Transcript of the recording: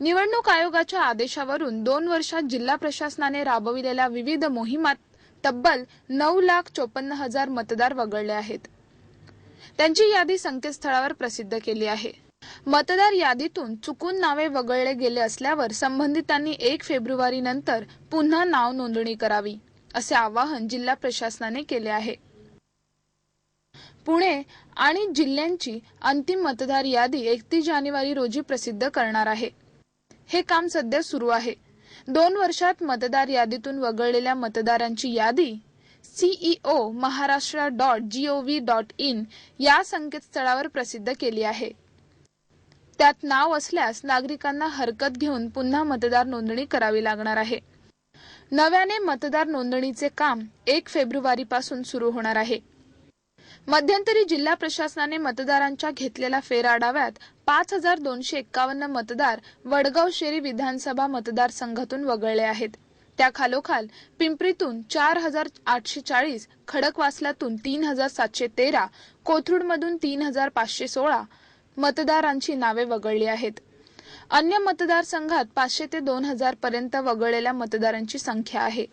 निवडणूक आयोगाच्या आदेशावरून दोन वर्षात जिल्हा प्रशासनाने राबविलेल्या विविध मोहिमात तब्बल नऊ लाख चोपन्न हजार मतदार वगळले आहेत. त्यांची यादी संकेतस्थळावर प्रसिद्ध केली आहे. मतदार यादीतून चुकून नावे वगळले गेले असल्यावर संबंधितांनी एक फेब्रुवारी नंतर पुन्हा नाव नोंदणी करावी असे आवाहन जिल्हा प्रशासनाने केले आहे. पुणे आणि जिल्ह्यांची अंतिम मतदार यादी एकतीस जानेवारी रोजी प्रसिद्ध करणार आहे. हे काम सध्या सुरू आहे. दोन वर्षात मतदार यादीतून वगळलेल्या मतदारांची यादी CEO Maharashtra dot GOV dot in या संकेतस्थळावर प्रसिद्ध केली आहे. त्यात नाव असल्यास नागरिकांना हरकत घेऊन पुन्हा मतदार नोंदणी करावी लागणार आहे. नव्याने मतदार नोंदणीचे काम एक फेब्रुवारीपासून सुरू होणार आहे. मध्यंतरी जिल्हा प्रशासनाने मतदारांच्या घेतलेल्या फेरआढाव्यात पाच हजार दोनशे एक्कावन्न मतदार वडगाव शेरी विधानसभा मतदारसंघातून वगळले आहेत. त्या खालोखाल पिंपरीतून चार हजार आठशे चाळीस खडकवासलातून तीन हजार सातशे तेरा कोथरूडमधून तीन हजार पाचशे सोळा मतदारांची नावे वगळली आहेत. अन्य मतदारसंघात पाचशे ते दोन हजार पर्यंत वगळलेल्या मतदारांची संख्या आहे.